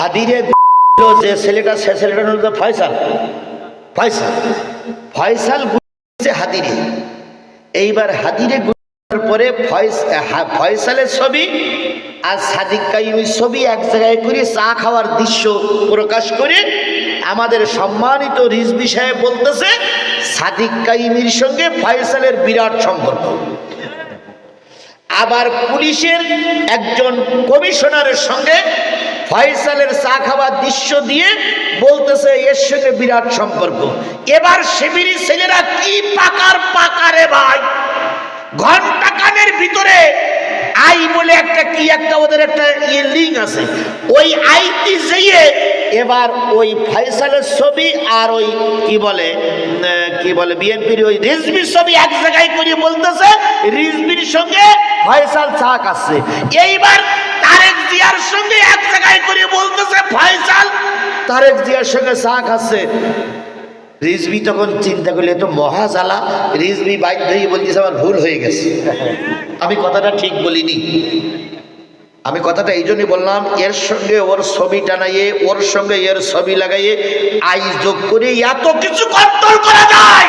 হাদিরে যে ছেলেটা, সে ছেলেটার নাম হলো ফয়সাল। ফয়সাল। ফয়সাল গুলিছে হাদিরে। এইবার হাদিরে গুলির পরে ফয়স- ফয়সালের ছবি আর সাদিক কাইমির ছবি এক জায়গায় করে চা খাওয়ার দৃশ্য প্রকাশ করে আমাদের সম্মানিত রিজবি সাহেব বলতেছে, সাদিক কাইমির সঙ্গে ফয়সালের বিরাট সম্পর্ক। আবার পুলিশের একজন কমিশনারের সঙ্গে ফয়সালের চা খাওয়ার দৃশ্য দিয়ে বলতেছে, এর সঙ্গে বিরাট সম্পর্ক। এবার শিবিরি ছেলেরা কি পাকার পাকারে ভাই? ঘণ্টা কানের ভিতরে আই বলে একটা কি, একটা ওদের একটা ইয়ে লিঙ্ক আছে। ওই আইটি যেয়ে এবার ওই ফয়সালের ছবি আর ওই কি বলে কি বলে বিএনপির ওই রিজবির ছবি এক জায়গায় করে বলতেছে রিজবির সঙ্গে ফয়সাল চা খাচ্ছে। এইবার জিয়ার সঙ্গে এক জায়গায় করে বলতেছে, ফয়সাল! তারেক জিয়ার সঙ্গে চা খাচ্ছে রিজবি তখন চিন্তা করলে তো রিজবি আমার ভুল হয়ে গেছে। আমি কথাটা ঠিক বলিনি। আমি কথাটা এই জন্যই বললাম, এর সঙ্গে ওর ছবি টানাইয়ে, ওর সঙ্গে এর ছবি লাগাইয়ে আই যোগ করে এত কিছু কন্ট্রোল করা যায়।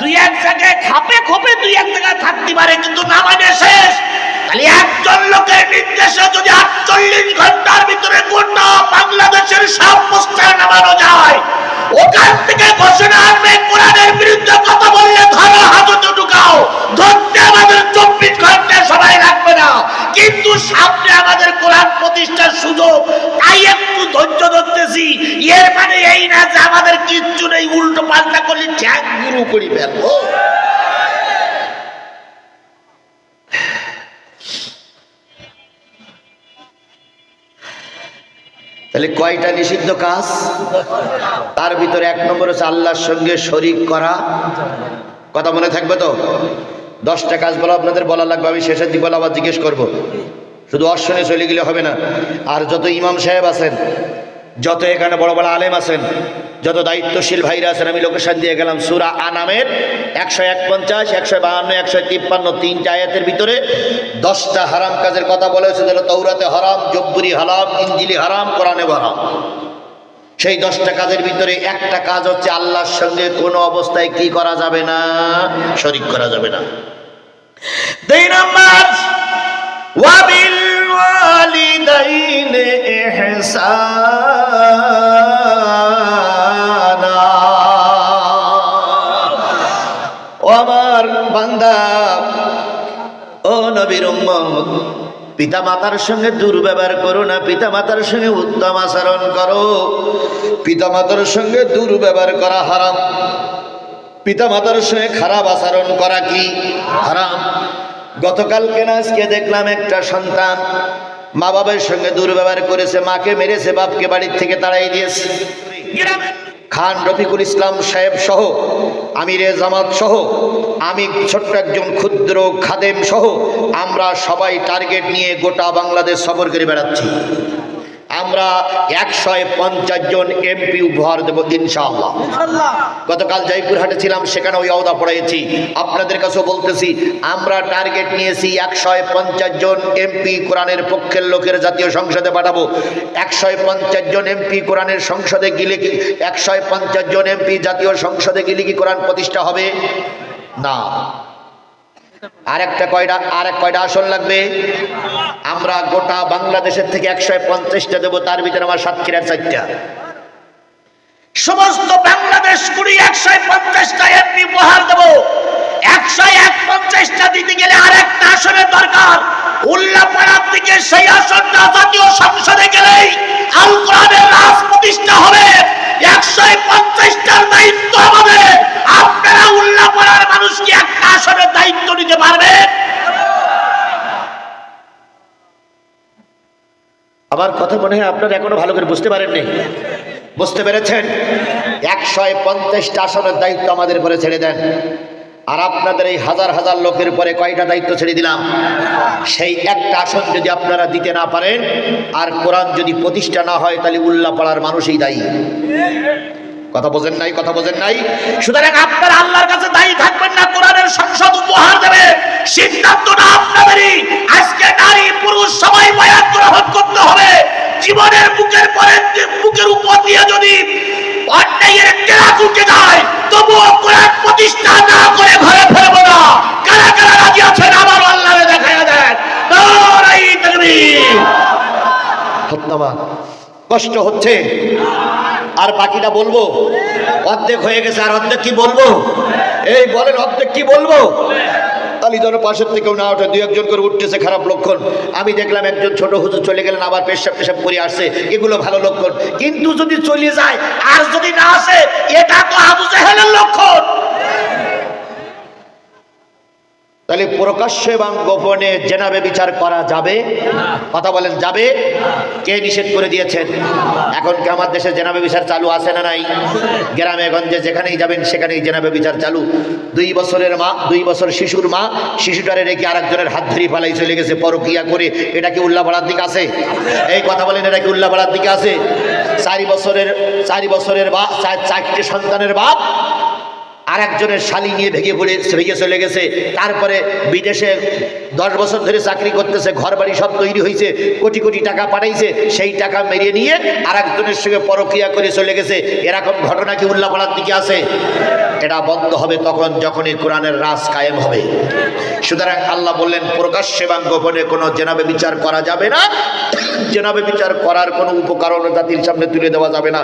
দুই এক জায়গায় খাপে খোপে দুই এক জায়গায় থাকতে পারে, কিন্তু না মানে শেষ। তাহলে একজন লোকের নির্দেশে যদি আটচল্লিশ ঘণ্টার ভিতরে গোটা বাংলাদেশের সব পোস্টার নামানো যায়, ওখান থেকে ঘোষণা আসবে, কোরআনের বিরুদ্ধে কথা বললে ধরো হাজতে ঢুকাও, ধরতে আমাদের চব্বিশ ঘণ্টা সবাই লাগবে না। কিন্তু সামনে আমাদের কোরআন প্রতিষ্ঠার সুযোগ, তাই একটু ধৈর্য ধরতেছি। এর মানে এই না যে আমাদের কিচ্ছু নেই, উল্টো পাল্টা করলে ঠ্যাং গুরু করি ফেলব। তাহলে কয়টা নিষিদ্ধ কাজ? তার ভিতরে এক নম্বর হচ্ছে আল্লাহর সঙ্গে শরিক করা। কথা মনে থাকবে তো? দশটা কাজ বলা আপনাদের বলা লাগবে, আমি শেষের দিক বলা আবার জিজ্ঞেস করব। শুধু অশ্বনে চলে গেলে হবে না। আর যত ইমাম সাহেব আছেন, যত এখানে বড় বড় আলেম আছেন যত দায়িত্বশীল ভাইরা আছেন, আমি লোকেশন দিয়ে গেলাম সুরা আনামের একশো এক পঞ্চাশ, একশো বাহান্ন, একশো তিপ্পান্ন, তিনটা আয়াতের ভিতরে দশটা হারাম কাজের কথা বলেছে যেন তৌরাতে হারাম, জব্বুরি হারাম ইঞ্জিলি হারাম, কোরআনে হারাম। সেই দশটা কাজের ভিতরে একটা কাজ হচ্ছে আল্লাহর সঙ্গে কোনো অবস্থায় কি করা যাবে না, শরিক করা যাবে না। দুই নম্বর, ওয়াবিল ওয়ালিদাইনে ইহসানা। পিতা মাতার সঙ্গে দুর্ব্যবহার করো না পিতা মাতার সঙ্গে উত্তম আচরণ করো। পিতা মাতার সঙ্গে দুর্ব্যবহার করা হারাম। পিতা মাতার সঙ্গে খারাপ আচরণ করা কি হারাম? গতকালকে না আজকে দেখলাম একটা সন্তান মা বাবার সঙ্গে দুর্ব্যবহার করেছে, মাকে মেরেছে, বাপকে বাড়ির থেকে তাড়াই দিয়েছে। খান রফিকুল ইসলাম সাহেব সহ, আমিরে জামাত সহ, আমি ছোট্ট একজন ক্ষুদ্র খাদেম সহ, আমরা সবাই টার্গেট নিয়ে গোটা বাংলাদেশ সফর করে বেড়াচ্ছি। আমরা একশো পঞ্চাশ জন এমপি উপহার দেবো ইনশাআল্লাহ। গতকাল জয়পুরহাটে ছিলাম সেখানে ওই আওদা পড়াইছি। আপনাদের কাছেও বলতেছি আমরা টার্গেট নিয়েছি একশো পঞ্চাশ জন এমপি কোরআনের পক্ষের লোকের জাতীয় সংসদে পাঠাবো। একশো পঞ্চাশ জন এমপি কোরআনের সংসদে গেলে কি একশো পঞ্চাশ জন এমপি জাতীয় সংসদে গেলে কি কোরআন প্রতিষ্ঠা হবে? না। আর একটা কয়টা আর এক কয়টা আসন লাগবে? আমরা গোটা বাংলাদেশের থেকে একশো পঞ্চাশটা দেবো, তার ভিতরে আমার সাতক্ষীরার চারটা। সমস্ত বাংলাদেশ কুড়ি একশো পঞ্চাশটা এমনি উপহার দেবো। একশো এক দিতে গেলে আর আসনের দরকার। উল্লাপাড়ার দিকে সেই আসনটা জাতীয় সংসদে গেলেই আল প্রতিষ্ঠা হবে। একশো পঞ্চাশটার দায়িত্ব আমাদের। আপনারা উল্লাপাড়ার মানুষকে একটা আসনের দায়িত্ব নিতে পারবে? আমার কথা মনে হয় আপনারা এখনও ভালো করে বুঝতে পারেননি। বুঝতে পেরেছেন? একশো পঞ্চাশটা আসনের দায়িত্ব আমাদের উপরে ছেড়ে দেন। আর আপনাদের এই হাজার হাজার লোকের পরে কয়টা দায়িত্ব ছেড়ে দিলাম? সেই একটা আসন যদি আপনারা দিতে না পারেন, আর কোরআন যদি প্রতিষ্ঠা না হয়, তাহলে উল্লাপাড়ার মানুষই দায়ী। কথা বোঝেন নাই, কথা বোঝেন নাই। সুতরাং আপনারা আল্লাহর কাছে দায়ী থাকবেন না, কোরআনের সংসদ উপহার দেবে। সিদ্ধান্তটা আপনাদেরই। আজকে নারী পুরুষ সবাই বয়ান গ্রহণ করতে হবে। জীবনের বুকের পরে বুকের উপর দিয়ে যদি অন্যায়ের কেরাক উঠে যায়, তবুও কোরআন প্রতিষ্ঠা না করে ঘরে ফেরবো না। কারা কারা রাজি আছেন? আমার আল্লাহরে দেখায়া দেন। নারাই তাকবীর। কষ্ট হচ্ছে। আর বাকিটা বলব? অর্ধেক হয়ে গেছে, আর অর্ধেক কি বলব? এই বলেন, অর্ধেক কি বলব? তালি ধরো পাশের থেকেও না ওঠে দুই একজন করে উঠতেছে খারাপ লক্ষণ। আমি দেখলাম একজন ছোট হুজুর চলে গেলেন, আবার পেশাব পেশাব করে আসছে। এগুলো ভালো লক্ষণ। কিন্তু যদি চলে যায়, আর যদি না আসে, এটা তো আবু জাহেলের লক্ষণ। তাহলে প্রকাশ্য এবং গোপনে জেনাবে বিচার করা যাবে? কথা বলেন, যাবে? কে নিষেধ করে দিয়েছেন? এখন কি আমার দেশে জেনাবে বিচার চালু আছে না নাই? গ্রামে গঞ্জে যেখানেই যাবেন, সেখানেই জেনাবে বিচার চালু। দুই বছরের মা, দুই বছর শিশুর মা, শিশুটারে রেখে আরেকজনের হাত ধরে পালাই চলে গেছে পরকিয়া করে। এটা কি উল্লাপাড়ার দিকে আছে? এই কথা বলেন, এটা কি উল্লাপাড়ার দিকে আছে? চারি বছরের চারি বছরের চার, চারটে সন্তানের বাপ আর একজনের শালি নিয়ে ভেঙে পড়ে, ভেঙে চলে গেছে। তারপরে বিদেশে দশ বছর ধরে চাকরি করতেছে ঘর বাড়ি সব তৈরি হয়েছে, কোটি কোটি টাকা পাঠাইছে, সেই টাকা মেরিয়ে নিয়ে আর একজনের সঙ্গে পরক্রিয়া করে চলে গেছে। এরকম ঘটনা কি উল্লাপাড়ার দিকে আছে? এটা বন্ধ হবে তখন যখনই কোরআনের রাজ কায়েম হবে। সুতরাং আল্লাহ বললেন, প্রকাশ্য এবং গোপনে কোনো জেনাবে বিচার করা যাবে না। জেনাবে বিচার করার কোনো উপকরণ জাতির সামনে তুলে দেওয়া যাবে না।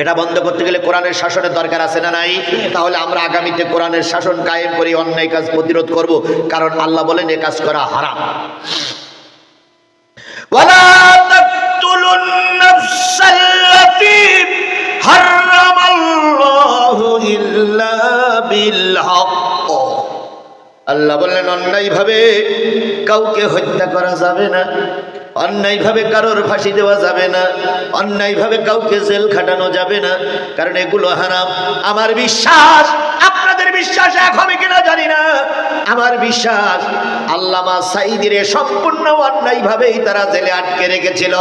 এটা বন্ধ করতে গেলে কোরআনের শাসনের দরকার আছে না নাই? তাহলে আমরা আগামীতে কোরআনের শাসন কায়েম করে, অন্যায় কাজ প্রতিরোধ করব, কারণ আল্লাহ বলেন এ কাজ করা হারাম। আল্লাহ বললেন, অন্যায়ভাবে কাউকে হত্যা করা যাবে না। অন্যায়ভাবে কারোর ফাঁসি দেওয়া যাবে না, অন্যায়ভাবে কাউকে জেল খাটানো যাবে না, কারণ এগুলো হারাম। আমার বিশ্বাস, আপনাদের বিশ্বাস এক হবে কিনা জানি না। আমার বিশ্বাস, আল্লামা সাইদিরে সম্পূর্ণ অন্যায়ভাবেই তারা জেলে আটকে রেখেছিল।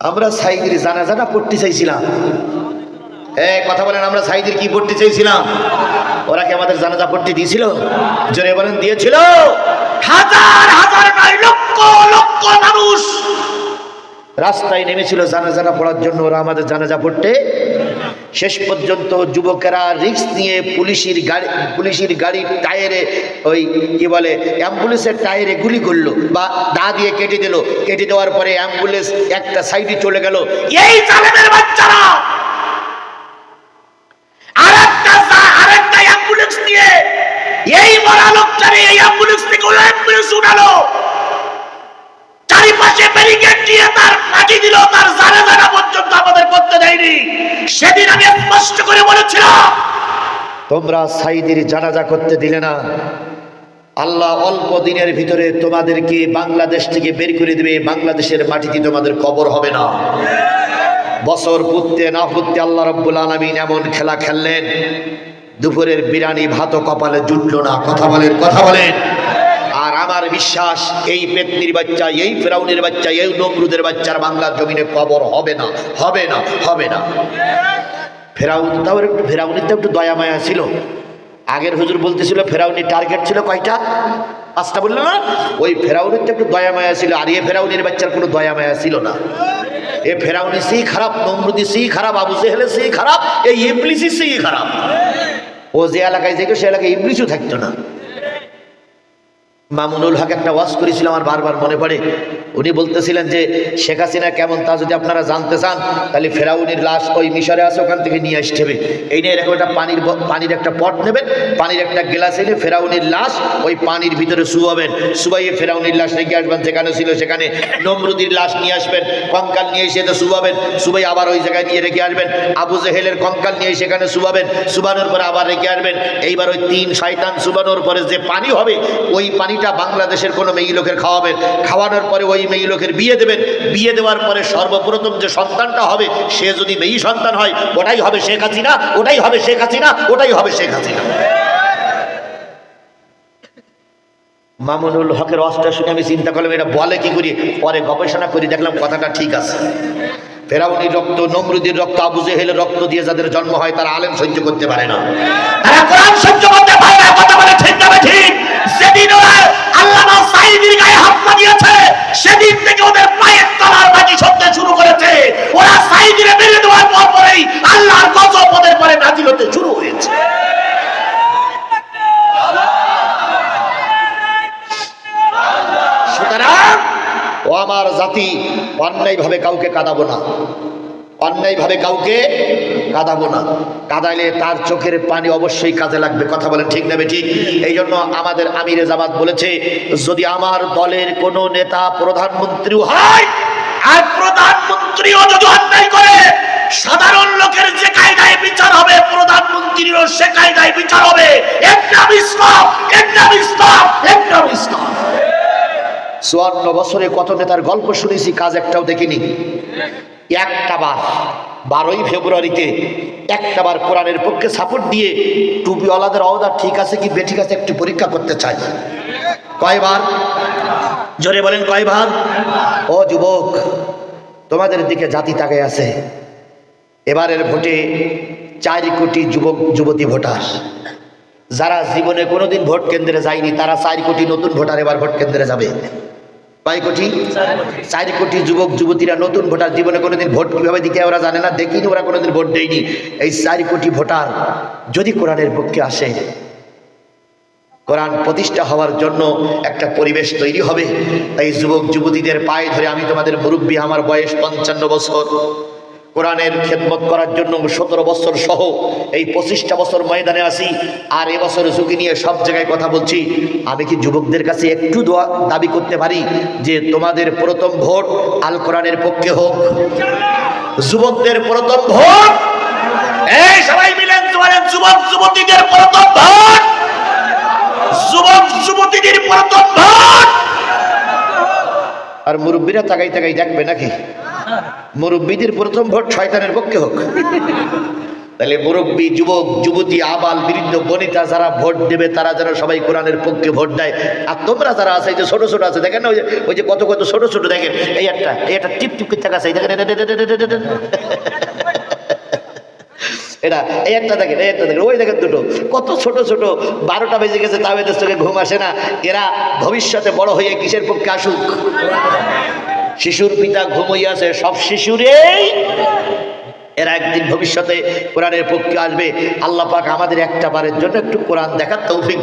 আমরা সাইদির জানাজানা পড়তে চাইছিলাম। এ, কথা বলেন, আমরা সাইদির কি পড়তে চাইছিলাম? ওরা কি আমাদের জানাজা পড়তে দিয়েছিল? জোরে বলেন, দিয়েছিল। হাজার হাজার নয় লক্ষ লক্ষ মানুষ। রাস্তায় নেমেছিল জানাজানা পড়ার জন্য ওরা আমাদের জানাজা পড়তে। শেষ পর্যন্ত যুবকেরা রিক্স নিয়ে পুলিশের গাড়ি পুলিশের গাড়ির টায়ারে ওই কি বলে অ্যাম্বুলেন্সের টায়ারে গুলি করল বা দা দিয়ে কেটে দিল। কেটে দেওয়ার পরে অ্যাম্বুলেন্স একটা সাইডে চলে গেল। এই জালেমের বাচ্চারা! আরেকটা আরেকটা অ্যাম্বুলেন্স নিয়ে এই মরা এই অ্যাম্বুলেন্স থেকে, ওই অ্যাম্বুলেন্স উঠালো। চারিপাশে ব্যারিকেড দিয়ে তার ফাঁকি দিল, তার জানা জানা পর্যন্ত আমাদের করতে দেয়নি। সেদিন আমি স্পষ্ট করে বলেছিলাম, তোমরা সাইদের জানাজা করতে দিলে না। আল্লাহ অল্প দিনের ভিতরে তোমাদেরকে বাংলাদেশ থেকে বের করে দেবে, বাংলাদেশের মাটিতে তোমাদের কবর হবে না। বছর পুততে না পুততে আল্লাহ রব্বুল আলমিন এমন খেলা খেললেন। দুপুরের বিরানি ভাত কপালে জুটলো না। কথা বলেন কথা বলেন। আর আমার বিশ্বাস, এই পেতনির বাচ্চা, এই ফেরাউনের বাচ্চা, এই নমরুদের বাচ্চার বাংলার জমিনে কবর হবে না হবে না হবে না। ফেরাউন তাও একটু, ফেরাউনের তো একটু দয়া মায়া ছিল। আগের হুজুর বলতেছিল, ফেরাউনির টার্গেট ছিল কয়টা? পাঁচটা বলল না? ওই ফেরাউনের তো একটু দয়া মায়া ছিল, আর এ ফেরাউনের বাচ্চার কোনো দয়া মায়া ছিল না। এ ফেরাউনি সেই খারাপ, নমরুদি সেই খারাপ, আবু জেহেলে সেই খারাপ, এই ইবলিসি সেই খারাপ। ও যে এলাকায় যেত সে এলাকায় ইবলিশও থাকতো না। মামুনুল হক একটা ওয়াজ করেছিল আমার বারবার মনে পড়ে। উনি বলতেছিলেন যে, শেখ হাসিনা কেমন তা যদি আপনারা জানতে চান, তাহলে ফেরাউনির লাশ ওই মিশরে আছে, ওখান থেকে নিয়ে আসতে হবে। এই নিয়ে এরকম একটা পানির পানির একটা পট নেবেন, পানির একটা গ্লাস এনে ফেরাউনির লাশ ওই পানির ভিতরে শুয়াবেন। শুয়াইয়ে ফেরাউনির লাশ রেখে আসবেন, যেখানে ছিল সেখানে নমরুদির লাশ নিয়ে আসবেন, কঙ্কাল নিয়ে এসে তো শুয়াবেন শুবাই আবার ওই জায়গায় নিয়ে রেখে আসবেন। আবু জেহেলের কঙ্কাল নিয়ে সেখানে শুবাবেন শুবানোর পরে আবার রেখে আসবেন। এইবার ওই তিন শয়তান শুবানোর পরে যে পানি হবে, ওই পানিটা বাংলাদেশের কোনো মেয়ে লোকের খাওয়াবেন, খাওয়ানোর পরে ওই মেয়ে লোকের বিয়ে দেবেন। বিয়ে দেওয়ার পরে সর্বপ্রথম যে সন্তানটা হবে, সে যদি মেয়ে সন্তান হয়, ওটাই হবে শেখ হাসিনা, ওটাই হবে শেখ হাসিনা, ওটাই হবে শেখ হাসিনা। মামুনুল হকের অস্ত্র শুনে আমি চিন্তা করলাম, এটা বলে কি করি? পরে গবেষণা করি, দেখলাম কথাটা ঠিক আছে। ফেরাউনির রক্ত, নমরুদির রক্ত, আবু জেহেলের রক্ত দিয়ে যাদের জন্ম হয়, তারা আলেম সহ্য করতে পারে না। শব্দে শুরু করেছে। ওরা সাইদিনে মেরে দেওয়ার পর পরেই আল্লাহর গজব পরে নাজিল হতে শুরু হয়েছে। সুতরাং ও আমার জাতি, অন্যায়ভাবে কাউকে কাঁদাবো না। অন্যায়ভাবে কাউকে কাঁদাবো না। কাঁদাইলে তার চোখের পানি অবশ্যই কাজে লাগবে। কথা বলে ঠিক নেবে ঠিক এই জন্য আমাদের আমিরে জামাত বলেছে, যদি আমার দলের কোনো নেতা প্রধানমন্ত্রীও হয় আর প্রধানমন্ত্রীও যদি অন্যায় করে, সাধারণ লোকের যে কায়দায় বিচার হবে, প্রধানমন্ত্রীরও সে কায়দায় বিচার হবে। নাম ইসলাম নাম ইসলাম এর ইসলাম চুয়ান্ন বছরে কত নেতার গল্প শুনেছি, কাজ একটাও দেখিনি। একটা বার, বারোই ফেব্রুয়ারিতে একটা বার কোরআনের পক্ষে সাপোর্ট দিয়ে টুপিওয়ালাদের অবদা ঠিক আছে কি বেঠিক আছে একটু পরীক্ষা করতে চাই। কয়বার? জোরে বলেন কয়বার ও যুবক, তোমাদের দিকে জাতি তাকায় আছে। এবারের ভোটে চার কোটি যুবক, যুবতী ভোটার। যারা জীবনে কোনোদিন ভোট কেন্দ্রে যায়নি, তারা চার কোটি নতুন ভোটার এবার ভোট কেন্দ্রে যাবে। কয় কোটি? চার কোটি যুবক, যুবতীরা নতুন ভোটার, জীবনে কোনোদিন ভোট কীভাবে দিতে ওরা জানে না, দেখিনি ওরা কোনোদিন ভোট দেয়নি। এই চার কোটি ভোটার যদি কোরআনের পক্ষে আসে কোরআন প্রতিষ্ঠা হওয়ার জন্য একটা পরিবেশ তৈরি হবে। তাই যুবক, যুবতীদের পায়ে ধরে আমি তোমাদের মুরব্বী, আমার বয়স পঞ্চান্ন বছর। কোরআনের খেদমত করার জন্য সতেরো বছর সহ এই পঁচিশটা বছর ময়দানে আসি। আর এবছর ঝুঁকি নিয়ে সব জায়গায় কথা বলছি। আমি কি যুবকদের কাছে একটু দোয়া দাবি করতে পারি যে তোমাদের প্রথম ভোট আল কোরআনের পক্ষে হোক? যুবকদের প্রথম ভোট? এই সবাই মিলেন যুবক, যুবতীদের আর মুরব্বীরা তাকাই তাকাই দেখবে নাকি? মুরব্বীদের প্রথম ভোট শয়তানের পক্ষে হোক। তাহলে মুরব্বী, যুবক, যুবতী, আবাল, বৃদ্ধ, বনিতা যারা ভোট দেবে, তারা যারা সবাই কোরআনের পক্ষে ভোট দেয়। আর তোমরা যারা আছে যে ছোট ছোট আছে, দেখেন না ওই যে ওই যে কত কত ছোট ছোট দেখেন, এই একটা এই একটা টিপ টিপ থাকা আছে দেখেন। এটা, এই একটা দেখেন এই একটা দেখেন ওই দেখেন দুটো। কত ছোট ছোট বারোটা বেজে গেছে তাও এদের চোখে ঘুম আসে না। এরা ভবিষ্যতে বড় হয়ে কিসের পক্ষে আসুক? শিশুর পিতা ঘুমইয়াছে সব শিশুরেই এরা একদিন ভবিষ্যতে কোরআনের পক্ষে আসবে। আল্লাহ পাক আমাদের একটা বারের জন্য একটু কোরআন দেখার তৌফিক